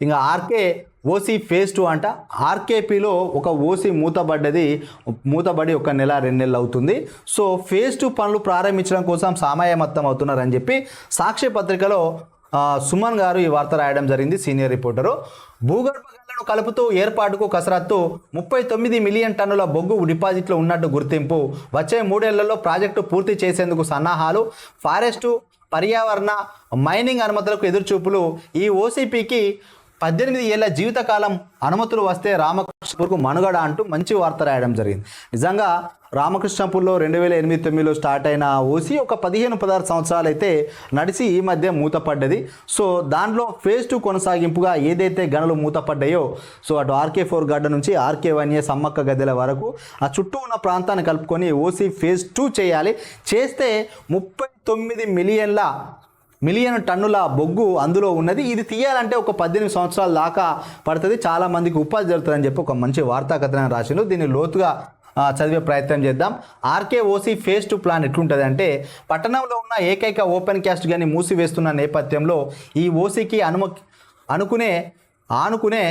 ఇంకా RK OC phase two అంట. ఆర్కేపీలో ఒక ఓసీ మూతబడ్డది మూతబడి ఒక నెల రెండు నెలలు అవుతుంది. సో ఫేజ్ టూ పనులు ప్రారంభించడం కోసం సామాయమత్తం అవుతున్నారని చెప్పి సాక్షి పత్రికలో సుమన్ గారు ఈ వార్త రాయడం జరిగింది సీనియర్ రిపోర్టరు. భూగర్భ గల్లను కలుపుతూ ఏర్పాటుకు కసరత్తు ముప్పై తొమ్మిది మిలియన్ టన్నుల బొగ్గు డిపాజిట్లు ఉన్నట్టు గుర్తింపు. వచ్చే మూడేళ్ళలో ప్రాజెక్టు పూర్తి చేసేందుకు సన్నాహాలు. ఫారెస్టు పర్యావరణ మైనింగ్ అనుమతులకు ఎదురుచూపులు. ఈ ఓసీపీకి పద్దెనిమిది ఏళ్ళ జీవితకాలం అనుమతులు వస్తే రామకృష్ణపూర్కు మనుగడ అంటూ మంచి వార్త రాయడం జరిగింది. నిజంగా రామకృష్ణపూర్లో రెండు వేల ఎనిమిది తొమ్మిదిలో స్టార్ట్ అయిన ఓసి ఒక పదిహేను పదహారు సంవత్సరాలు అయితే నడిచి ఈ మధ్య మూతపడ్డది. సో దాంట్లో ఫేజ్ టూ కొనసాగింపుగా ఏదైతే గనులు మూతపడ్డాయో సో అటు ఆర్కే ఫోర్ గడ్డ నుంచి ఆర్కే వన్ ఏ సమ్మక్క గద్దెల వరకు ఆ చుట్టూ ఉన్న ప్రాంతాన్ని కలుపుకొని ఓసీ ఫేజ్ టూ చేయాలి. చేస్తే ముప్పై తొమ్మిది మిలియన్ల మిలియన్ టన్నుల బొగ్గు అందులో ఉన్నది. ఇది తీయాలంటే ఒక పద్దెనిమిది సంవత్సరాల దాకా పడుతుంది. చాలా మందికి ఉపాధి జరుగుతుందని చెప్పి ఒక మంచి వార్తా కథనం రాసిండు. దీన్ని లోతుగా చదివే ప్రయత్నం చేద్దాం. RK OC phase two plan ఎట్లుంటుంది అంటే పట్టణంలో ఉన్న ఏకైక ఓపెన్ క్యాస్ట్ కానీ మూసివేస్తున్న నేపథ్యంలో ఈ ఓసీకి అనుమ అనుకునే ఆనుకునే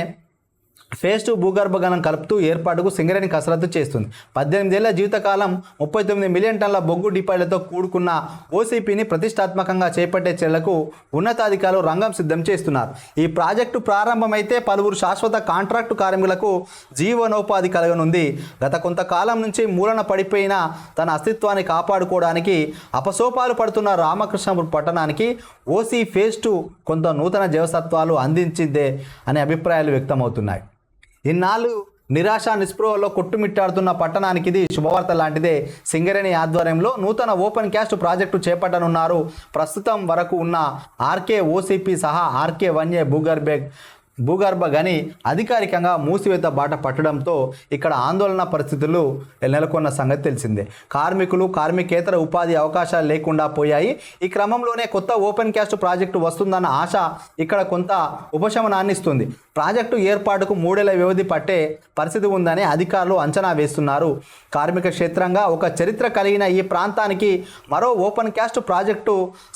ఫేస్ టు భూగర్భ గణం కలుపుతూ ఏర్పాటుకు సింగరేణి కసరత్తు చేస్తుంది. పద్దెనిమిదేళ్ళ జీవితకాలం ముప్పై తొమ్మిది మిలియన్ టన్ల బొగ్గు డిపాయిలతో కూడుకున్న ఓసీపీని ప్రతిష్టాత్మకంగా చేపట్టే చర్యలకు ఉన్నతాధికారులు రంగం సిద్ధం చేస్తున్నారు. ఈ ప్రాజెక్టు ప్రారంభమైతే పలువురు శాశ్వత కాంట్రాక్టు కార్మికులకు జీవనోపాధి కలగనుంది. గత కొంతకాలం నుంచి మూలన పడిపోయిన తన అస్తిత్వాన్ని కాపాడుకోవడానికి అపసోపాలు పడుతున్న రామకృష్ణపురం పట్టణానికి ఓసీ ఫేస్ టు కొంత నూతన జీవసత్వాలు అందించిందే అనే అభిప్రాయాలు వ్యక్తమవుతున్నాయి. ఇన్నాళ్ళు నిరాశ నిస్పృహలో కొట్టుమిట్టాడుతున్న పట్టణానికి ఇది శుభవార్త లాంటిదే. సింగరేణి ఆధ్వర్యంలో నూతన ఓపెన్ క్యాస్ట్ ప్రాజెక్టు చేపట్టనున్నారు. ప్రస్తుతం వరకు ఉన్న ఆర్కే ఓసీపీ సహా ఆర్కే వన్ ఏ భూగర్భ గని అధికారికంగా మూసివేత బాట పట్టడంతో ఇక్కడ ఆందోళన పరిస్థితులు నెలకొన్న సంగతి తెలిసిందే. కార్మికులు కార్మికేతర ఉపాధి అవకాశాలు లేకుండా పోయాయి. ఈ క్రమంలోనే కొత్త ఓపెన్ క్యాస్ట్ ప్రాజెక్టు వస్తుందన్న ఆశ ఇక్కడ కొంత ఉపశమనాన్ని ఇస్తుంది. ప్రాజెక్టు ఏర్పాటుకు మూడేళ్ళ వ్యవధి పట్టే పరిస్థితి ఉందని అధికారులు అంచనా వేస్తున్నారు. కార్మిక క్షేత్రంగా ఒక చరిత్ర కలిగిన ఈ ప్రాంతానికి మరో ఓపెన్ క్యాస్ట్ ప్రాజెక్టు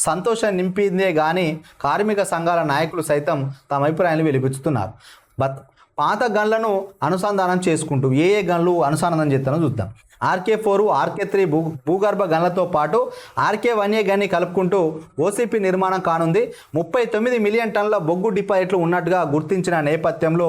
సంతోషం నింపిందే కానీ కార్మిక సంఘాల నాయకులు సైతం తమ అభిప్రాయాన్ని వెలిపించుతున్నారు బత్ పాత గన్లను అనుసంధానం చేసుకుంటూ ఏ ఏ గన్లు అనుసంధానం చేస్తానో చూద్దాం. ఆర్కే ఫోర్ ఆర్కే త్రీ భూ భూగర్భ గన్లతో పాటు ఆర్కే వన్ ఏ గన్ని కలుపుకుంటూ ఓసీపీ నిర్మాణం కానుంది. ముప్పై తొమ్మిది మిలియన్ టన్నుల బొగ్గు డిపాజిట్లు ఉన్నట్టుగా గుర్తించిన నేపథ్యంలో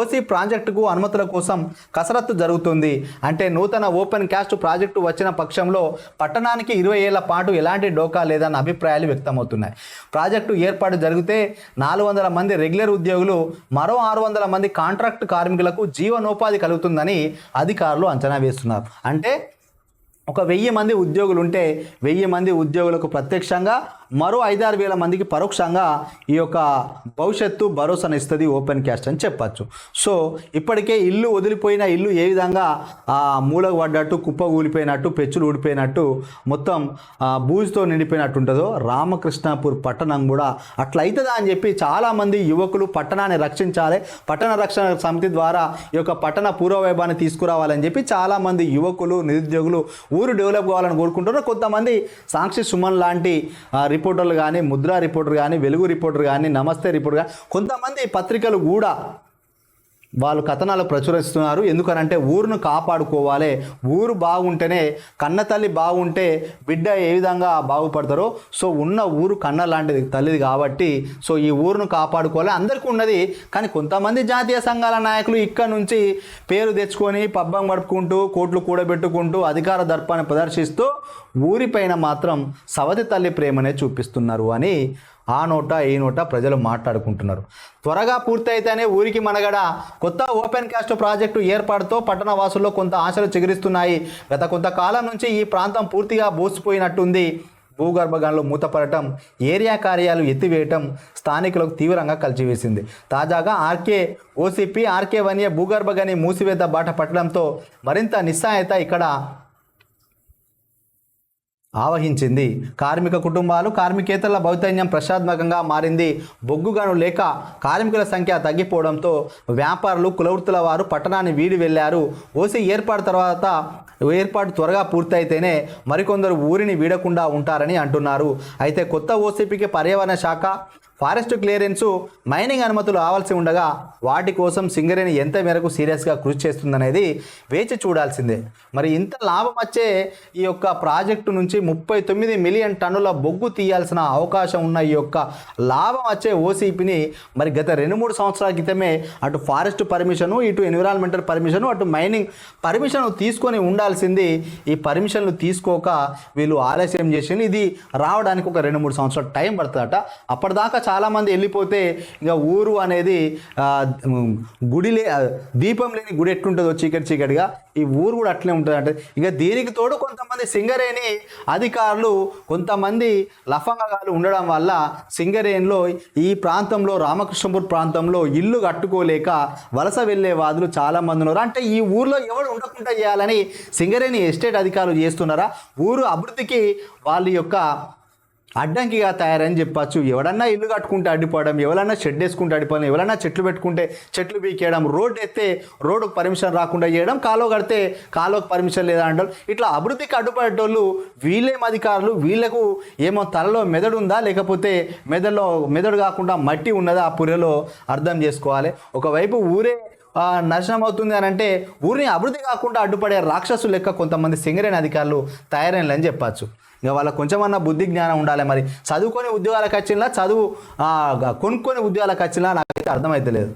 ఓసీ ప్రాజెక్టుకు అనుమతుల కోసం కసరత్తు జరుగుతుంది. అంటే నూతన ఓపెన్ క్యాస్ట్ ప్రాజెక్టు వచ్చిన పక్షంలో పట్టణానికి ఇరవై ఏళ్ళ పాటు ఎలాంటి డోకా లేదన్న అభిప్రాయాలు వ్యక్తమవుతున్నాయి. ప్రాజెక్టు ఏర్పాటు జరిగితే నాలుగు వందల మంది రెగ్యులర్ ఉద్యోగులు మరో ఆరు వందల మంది కాంట్రాక్ట్ కార్మికులకు జీవనోపాధి కలుగుతుందని అధికారులు అంచనా వేస్తున్నారు. అంటే ఒక వెయ్యి మంది ఉద్యోగులు ఉంటే వెయ్యి మంది ఉద్యోగులకు ప్రత్యక్షంగా మరో ఐదారు వేల మందికి పరోక్షంగా ఈ యొక్క భవిష్యత్తు భరోసాను ఇస్తుంది ఓపెన్ క్యాస్ట్ అని చెప్పచ్చు. సో ఇప్పటికే ఇల్లు వదిలిపోయిన ఇల్లు ఏ విధంగా మూలకు పడ్డట్టు కుప్ప కూలిపోయినట్టు పెచ్చులు ఊడిపోయినట్టు మొత్తం బూజుతో నిండిపోయినట్టు ఉంటుందో రామకృష్ణాపూర్ పట్టణం కూడా అట్లా అవుతుందా అని చెప్పి చాలామంది యువకులు పట్టణాన్ని రక్షించాలి పట్టణ రక్షణ సమితి ద్వారా ఈ యొక్క పట్టణ పూర్వవైభాన్ని తీసుకురావాలని చెప్పి చాలామంది యువకులు నిరుద్యోగులు ఊరు డెవలప్ కావాలని కోరుకుంటున్నారు. కొంతమంది సాక్షి సుమన్ లాంటి రిపోర్టర్లు కానీ ముద్రా రిపోర్టర్ కానీ వెలుగు రిపోర్టర్ కానీ నమస్తే రిపోర్టర్ కానీ కొంతమంది పత్రికలు కూడా వాళ్ళు కథనాలు ప్రచురిస్తున్నారు. ఎందుకనంటే ఊరును కాపాడుకోవాలి. ఊరు బాగుంటేనే కన్న తల్లి బాగుంటే బిడ్డ ఏ విధంగా బాగుపడతారో సో ఉన్న ఊరు కన్న లాంటిది తల్లిది కాబట్టి సో ఈ ఊరును కాపాడుకోవాలి. అందరికీ ఉన్నది కానీ కొంతమంది జాతీయ సంఘాల నాయకులు ఇక్కడ నుంచి పేరు తెచ్చుకొని పబ్బం గడుపుకుంటూ కోట్లు కూడబెట్టుకుంటూ అధికార దర్పాన్ని ప్రదర్శిస్తూ ఊరిపైన మాత్రం సవతి తల్లి ప్రేమనే చూపిస్తున్నారు అని ఆ నోట ఈ నోట ప్రజలు మాట్లాడుకుంటున్నారు. త్వరగా పూర్తయితేనే ఊరికి మనగడ కొత్త ఓపెన్ కాస్ట్ ప్రాజెక్టు ఏర్పాటుతో పట్టణ వాసుల్లో కొంత ఆశలు చిగురిస్తున్నాయి. గత కొంతకాలం నుంచి ఈ ప్రాంతం పూర్తిగా బోసిపోయినట్టుంది. భూగర్భ గనులు మూతపడటం ఏరియా కార్యాలు ఎత్తివేయటం స్థానికులకు తీవ్రంగా కలిచివేసింది. తాజాగా ఆర్కే ఓసీపీ ఆర్కే వన్య భూగర్భగని భూగర్భ గని మూసివేత బాట పట్టడంతో మరింత నిస్సాయత ఇక్కడ ఆవహించింది. కార్మిక కుటుంబాలు కార్మికేతరుల భౌతన్యం ప్రశాత్మకంగా మారింది. బొగ్గుగాను లేక కార్మికుల సంఖ్య తగ్గిపోవడంతో వ్యాపారులు కులవృత్తుల వారు పట్టణాన్ని వీడి వెళ్ళారు. ఓసీ ఏర్పాటు తర్వాత ఏర్పాటు త్వరగా పూర్తయితేనే మరికొందరు ఊరిని వీడకుండా ఉంటారని అంటున్నారు. అయితే కొత్త ఓసీపీకి పర్యావరణ శాఖ ఫారెస్ట్ క్లియరెన్స్ మైనింగ్ అనుమతులు ఆవాల్సి ఉండగా వాటి కోసం సింగరేణి ఎంత మేరకు సీరియస్గా కృషి చేస్తుందనేది వేచి చూడాల్సిందే. మరి ఇంత లాభం వచ్చే ఈ యొక్క ప్రాజెక్టు నుంచి ముప్పై తొమ్మిది మిలియన్ టన్నుల బొగ్గు తీయాల్సిన అవకాశం ఉన్న ఈ యొక్క లాభం వచ్చే ఓసీపీని మరి గత రెండు మూడు సంవత్సరాల క్రితమే అటు ఫారెస్ట్ పర్మిషను ఇటు ఎన్విరాన్మెంటల్ పర్మిషను అటు మైనింగ్ పర్మిషన్ తీసుకొని ఉండాల్సింది ఈ పర్మిషన్లు తీసుకోక వీళ్ళు ఆలస్యం చేసింది ఇది రావడానికి ఒక రెండు మూడు సంవత్సరాలు టైం పడుతుందట. అప్పటిదాకా చాలామంది వెళ్ళిపోతే ఇంకా ఊరు అనేది గుడి లే దీపం లేని గుడి ఎట్లుంటుందో చీకటి చీకటిగా ఈ ఊరు కూడా అట్లే ఉంటుంది అంటే ఇంకా దీనికి తోడు కొంతమంది సింగరేణి అధికారులు కొంతమంది లఫంగాలు ఉండడం వల్ల సింగరేణిలో ఈ ప్రాంతంలో రామకృష్ణపూర్ ప్రాంతంలో ఇల్లు కట్టుకోలేక వలస వెళ్ళే వాదులు చాలామంది ఉన్నారు. అంటే ఈ ఊర్లో ఎవరు ఉండకుండా చేయాలని సింగరేణి ఎస్టేట్ అధికారులు చేస్తున్నారా? ఊరు అభివృద్ధికి వాళ్ళ యొక్క అడ్డంకిగా తయారని చెప్పచ్చు. ఎవడన్నా ఇల్లు కట్టుకుంటే అడ్డిపోవడం ఎవరన్నా షెడ్ వేసుకుంటే అడ్డిపోవడం ఎవరన్నా చెట్లు పెట్టుకుంటే చెట్లు పీకేయడం రోడ్డు ఎత్తే రోడ్డుకు పర్మిషన్ రాకుండా చేయడం కాలువ కడితే కాలోకి పర్మిషన్ లేదా అంటారు. ఇట్లా అభివృద్ధికి అడ్డుపడేటోళ్ళు వీళ్ళేం అధికారులు? వీళ్ళకు ఏమో తలలో మెదడు ఉందా లేకపోతే మెదడులో మెదడు కాకుండా మట్టి ఉన్నదా? ఆ పుర్రెలో అర్థం చేసుకోవాలి. ఒకవైపు ఊరే నాశనం అవుతుంది అని అంటే ఊరిని అభివృద్ధి కాకుండా అడ్డుపడే రాక్షసులు లెక్క కొంతమంది సింగరేణి అధికారులు తయారైనని చెప్పచ్చు. ఇక వాళ్ళకి కొంచెమన్నా బుద్ధి జ్ఞానం ఉండాలి మరి. చదువుకొని ఉద్యోగాలకు వచ్చినా చదువు కొనుక్కొని ఉద్యోగాలకు వచ్చినా నాకైతే అర్థమైతలేదు.